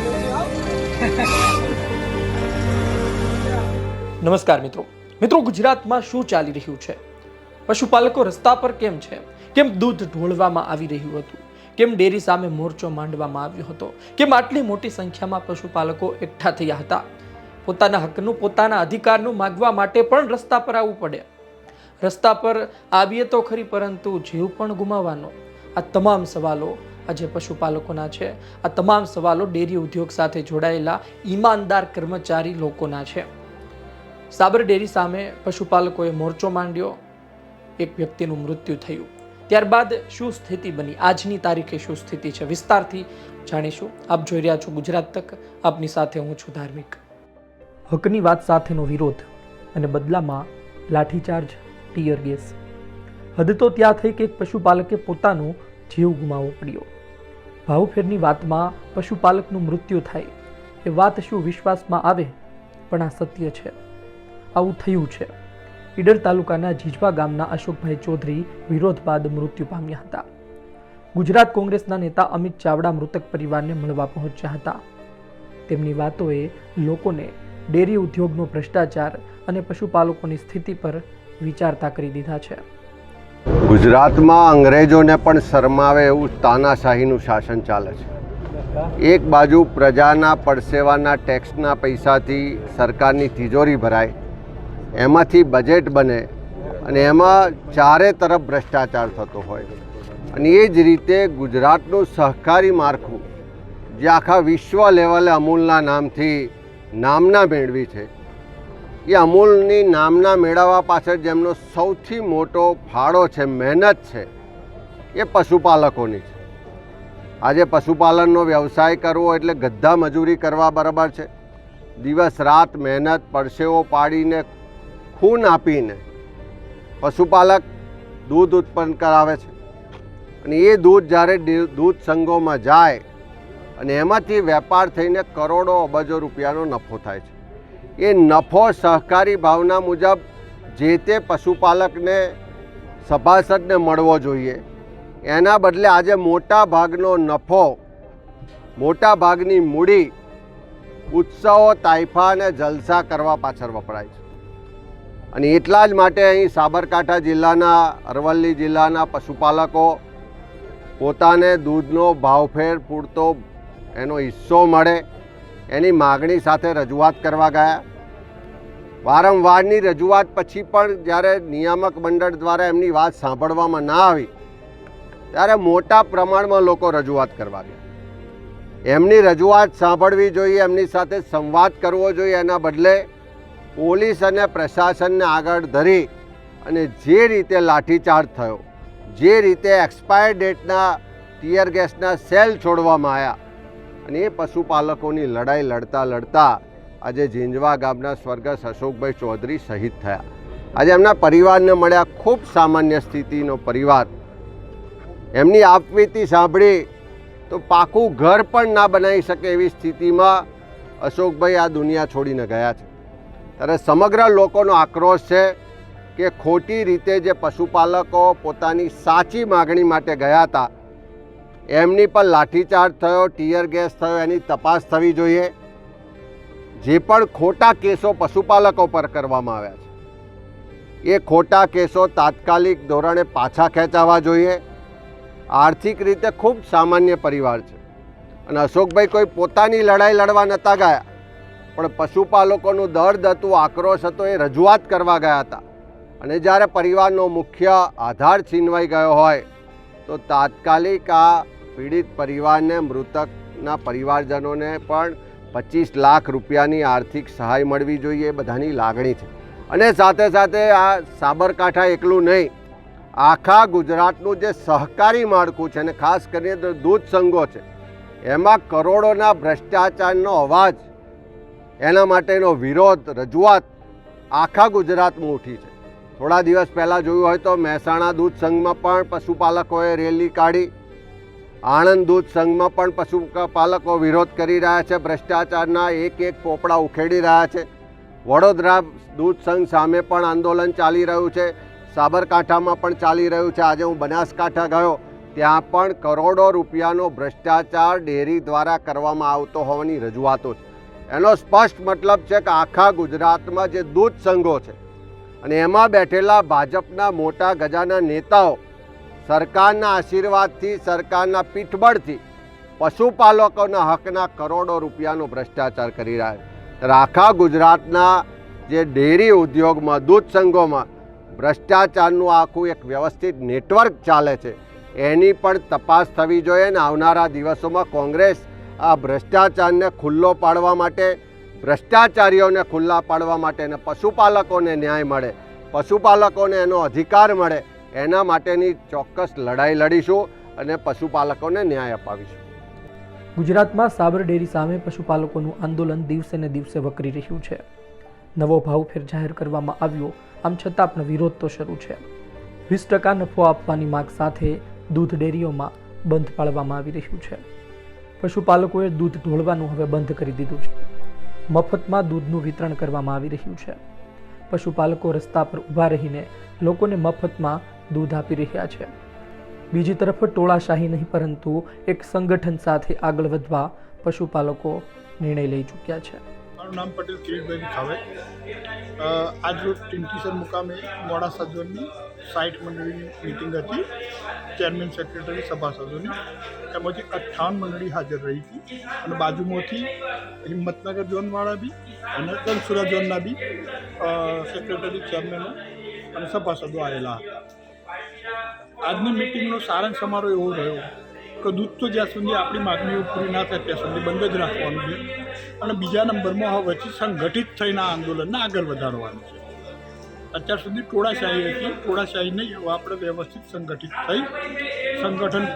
નમસ્કાર મિત્રો. મિત્રો, ગુજરાતમાં શું ચાલી રહ્યું છે? પશુપાલકો રસ્તા પર કેમ છે? કેમ દૂધ ઢોળવામાં આવી રહ્યું હતું? કેમ ડેરી સામે મોરચો માંડવામાં આવ્યો હતો? કેમ આટલી મોટી સંખ્યામાં પશુપાલકો એકઠા થયા હતા? પોતાના હકનું, પોતાના અધિકારનું માગવા માટે પણ રસ્તા પર આવવું પડે. રસ્તા પર આવીએ તો ખરી, પરંતુ જીવ પણ ગુમાવવાનો. આ તમામ સવાલો આજે પશુપાલકોના છે. આ તમામ સવાલો ડેરી ઉદ્યોગ સાથે જોડાયેલા ઈમાનદાર કર્મચારી લોકોના છે. સાબર ડેરી સામે પશુપાલકોએ મોરચો માંડ્યો. એક વ્યક્તિનું મૃત્યુ થયું. ત્યારબાદ શું સ્થિતિ બની? આજની તારીખે શું સ્થિતિ છે? વિસ્તારથી જાણીશું. આપ જોઈ રહ્યા છો ગુજરાત તક. આપની સાથે હું છું ધાર્મિક. હકની વાત સાથેનો વિરોધ અને બદલામાં લાઠીચાર્જ, ટીયર ગેસ. હદ તો ત્યાં થઈ કે એક પશુપાલકે પોતાનો જીવ ગુમાવવો પડ્યો. ભાવફેરની વાતમાં પશુપાલકનું મૃત્યુ થાય, એ વાત શું વિશ્વાસમાં આવે? પણ આ સત્ય છે. આવું થયું છે. ઈડર તાલુકાના જીજવા ગામના અશોકભાઈ ચૌધરી વિરોધ બાદ મૃત્યુ પામ્યા હતા. ગુજરાત કોંગ્રેસના નેતા અમિત ચાવડા મૃતક પરિવારને મળવા પહોંચ્યા હતા. તેમની વાતોએ લોકોને ડેરી ઉદ્યોગનો ભ્રષ્ટાચાર અને પશુપાલકોની સ્થિતિ પર વિચારતા કરી દીધા છે. ગુજરાતમાં અંગ્રેજોને પણ શરમાવે એવું તાનાશાહીનું શાસન ચાલે છે. એક બાજુ પ્રજાના પડસેવાના ટેક્સના પૈસાથી સરકારની તિજોરી ભરાય, એમાંથી બજેટ બને અને એમાં ચારે તરફ ભ્રષ્ટાચાર થતો હોય. અને એ જ રીતે ગુજરાતનું સહકારી માળખું જે આખા વિશ્વ લેવલે અમૂલના નામથી નામના મેળવી છે એ અમૂલની નામના મેળવવા પાછળ જેમનો સૌથી મોટો ફાળો છે, મહેનત છે, એ પશુપાલકોની છે. આજે પશુપાલનનો વ્યવસાય કરવો એટલે ગધા મજૂરી કરવા બરાબર છે. દિવસ રાત મહેનત, પરસેવો પાડીને, ખૂન આપીને પશુપાલક દૂધ ઉત્પન્ન કરાવે છે. અને એ દૂધ જ્યારે દૂધ સંઘોમાં જાય અને એમાંથી વેપાર થઈને કરોડો અબજો રૂપિયાનો નફો થાય છે. એ નફો સહકારી ભાવના મુજબ જે તે પશુપાલકને, સભાસદને મળવો જોઈએ. એના બદલે આજે મોટા ભાગનો નફો, મોટા ભાગની મૂડી, ઉત્સવો, તાઇફા અને જલસા કરવા પાછળ વપરાય છે. અને એટલા જ માટે અહીં સાબરકાંઠા જિલ્લાના, અરવલ્લી જિલ્લાના પશુપાલકો પોતાને દૂધનો ભાવફેર પૂરતો એનો હિસ્સો મળે એની માગણી સાથે રજૂઆત કરવા ગયા. વારંવારની રજૂઆત પછી પણ જ્યારે નિયામક મંડળ દ્વારા એમની વાત સાંભળવામાં ના આવી, ત્યારે મોટા પ્રમાણમાં લોકો રજૂઆત કરવા ગયા. એમની રજૂઆત સાંભળવી જોઈએ, એમની સાથે સંવાદ કરવો જોઈએ. એના બદલે પોલીસ અને પ્રશાસનને આગળ ધરી અને જે રીતે લાઠીચાર્જ થયો, જે રીતે એક્સપાયર ડેટના ટીયર ગેસના સેલ છોડવામાં આવ્યા અને એ પશુપાલકોની લડાઈ લડતા લડતા આજે ઝીંઝવા ગામના સ્વર્ગસ્થ અશોકભાઈ ચૌધરી શહીદ થયા. આજે એમના પરિવારને મળ્યા ખૂબ સામાન્ય સ્થિતિનો પરિવાર. એમની આપવીતી સાંભળી તો પાકું ઘર પણ ના બનાવી શકે એવી સ્થિતિમાં અશોકભાઈ આ દુનિયા છોડીને ગયા છે. ત્યારે સમગ્ર લોકોનો આક્રોશ છે કે ખોટી રીતે જે પશુપાલકો પોતાની સાચી માગણી માટે ગયા હતા એમની પર લાઠીચાર્જ થયો, ટીયર ગેસ થયો, એની તપાસ થવી જોઈએ. જે પણ ખોટા કેસો પશુપાલકો પર કરવામાં આવ્યા છે, એ ખોટા કેસો તાત્કાલિક ધોરણે પાછા ખેંચાવા જોઈએ. આર્થિક રીતે ખૂબ સામાન્ય પરિવાર છે. અને અશોકભાઈ કોઈ પોતાની લડાઈ લડવા નહોતા ગયા, પણ પશુપાલકોનું દર્દ હતું આક્રોશ હતો, એ રજૂઆત કરવા ગયા હતા. અને જ્યારે પરિવારનો મુખ્ય આધાર છીનવાઈ ગયો હોય, તો તાત્કાલિક આ પીડિત પરિવારને, મૃતકના પરિવારજનોને પણ પચીસ લાખ રૂપિયાની આર્થિક સહાય મળવી જોઈએ એ બધાની લાગણી છે. અને સાથે સાથે આ સાબરકાંઠા એકલું નહીં, આખા ગુજરાતનું જે સહકારી માળખું છે અને ખાસ કરીને દૂધ સંઘો છે, એમાં કરોડોના ભ્રષ્ટાચારનો અવાજ, એના માટેનો વિરોધ, રજૂઆત આખા ગુજરાતમાં ઉઠી છે. થોડા દિવસ પહેલાં જોયું હોય તો મહેસાણા દૂધ સંઘમાં પણ પશુપાલકોએ રેલી કાઢી આણંદ દૂધ સંઘમાં પણ પશુપાલકો વિરોધ કરી રહ્યા છે, ભ્રષ્ટાચારના એક એક પોપડા ઉખેડી રહ્યા છે. વડોદરા દૂધ સંઘ સામે પણ આંદોલન ચાલી રહ્યું છે. સાબરકાંઠામાં પણ ચાલી રહ્યું છે. આજે હું બનાસકાંઠા ગયો. ત્યાં પણ કરોડો રૂપિયાનો ભ્રષ્ટાચાર ડેરી દ્વારા કરવામાં આવતો હોવાની રજૂઆતો છે. એનો સ્પષ્ટ મતલબ છે કે આખા ગુજરાતમાં જે દૂધ સંઘો છે અને એમાં બેઠેલા ભાજપના મોટા ગજાના નેતાઓ સરકારના આશીર્વાદથી, સરકારના પીઠબળથી પશુપાલકોના હકના કરોડો રૂપિયાનો ભ્રષ્ટાચાર કરી રહ્યા છે. આખા ગુજરાતના જે ડેરી ઉદ્યોગમાં દૂધ સંઘોમાં ભ્રષ્ટાચારનું આખું એક વ્યવસ્થિત નેટવર્ક ચાલે છે, એની પણ તપાસ થવી જોઈએ ને આવનારા દિવસોમાં કોંગ્રેસ આ ભ્રષ્ટાચારને ખુલ્લો પાડવા માટે, ભ્રષ્ટાચારીઓને ખુલ્લા પાડવા માટે અને પશુપાલકોને ન્યાય મળે, પશુપાલકોને એનો અધિકાર મળે એના માટેની ચોક્કસ લડાઈ લડીશું અને પશુપાલકોને ન્યાય અપાવીશું. ગુજરાતમાં સાબર ડેરી સામે પશુપાલકોનું આંદોલન દિવસે ને દિવસે વકરી રહ્યું છે. નવો ભાવફેર જાહેર કરવામાં આવ્યો, આમ છતાં પણ વિરોધ તો શરૂ છે. વીસ ટકા નફો આપવાની માગ સાથે દૂધ ડેરીઓમાં બંધ પાળવામાં આવી રહ્યું છે. પશુપાલકોએ દૂધ ઢોળવાનું હવે બંધ કરી દીધું છે. મફતમાં દૂધનું વિતરણ કરવામાં આવી રહ્યું છે. પશુપાલકો રસ્તા પર ઊભા રહીને લોકોને મફતમાં દૂધ આપી રહ્યા છે. બીજી તરફ ટોળાશાહી નહીં, પરંતુ એક સંગઠન સાથે આગળ વધવા પશુપાલકો નિર્ણય લઈ ચૂક્યા છે. મારું નામ પટેલ કિરીટભાઈ ખાવે. આજ રોજ મુકામે મોડાસા ઝોનની સાઠ મંડળીની મિટિંગ હતી. ચેરમેન સેક્રેટરી, સભાસદોની. એમાંથી અઠ્ઠાવન મંડળી હાજર રહી હતી. અને બાજુમાંથી હિંમતનગર ઝોનવાળા બી અને દલસુરા ઝોનના બી સેક્રેટરી, ચેરમેનો અને સભાસદો આવેલા હતા. આજની મિટિંગનો સારાંશ અમારો એવો રહ્યો કે દૂધ તો જ્યાં સુધી આપણી માગણીઓ પૂરી ના થાય ત્યાં સુધી બંધ જ રાખવાનું છે. અને બીજા નંબરમાં હવે વચ્ચે સંગઠિત થઈને આ આંદોલનને આગળ વધારવાનું છે. અત્યાર સુધી ટોળાશાહી હતી. ટોળાશાહી નહીં, હવે આપણે વ્યવસ્થિત સંગઠિત થઈ સંગઠન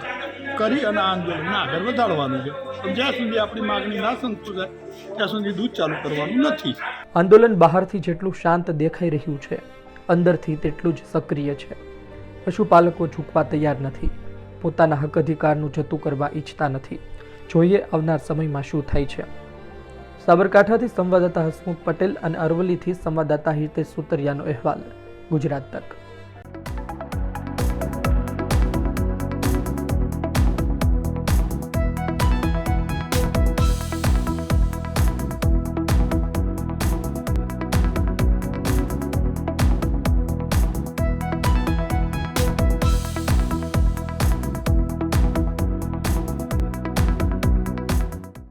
કરી અને આંદોલનને આગળ વધારવાનું છે. જ્યાં સુધી આપણી માગણી ના સંતોષાય, ત્યાં સુધી દૂધ ચાલુ કરવાનું નથી. આંદોલન બહારથી જેટલું શાંત દેખાઈ રહ્યું છે, અંદરથી તેટલું જ સક્રિય છે. પશુપાલકો ઝૂકવા તૈયાર નથી. પોતાના હક અધિકારનું જતું કરવા ઈચ્છતા નથી. જોઈએ આવનાર સમયમાં શું થાય છે. સાબરકાંઠાથી સંવાદદાતા હસમુખ પટેલ અને અરવલ્લીથી સંવાદદાતા હિતેશ સુતરિયાનો અહેવાલ. ગુજરાત તક.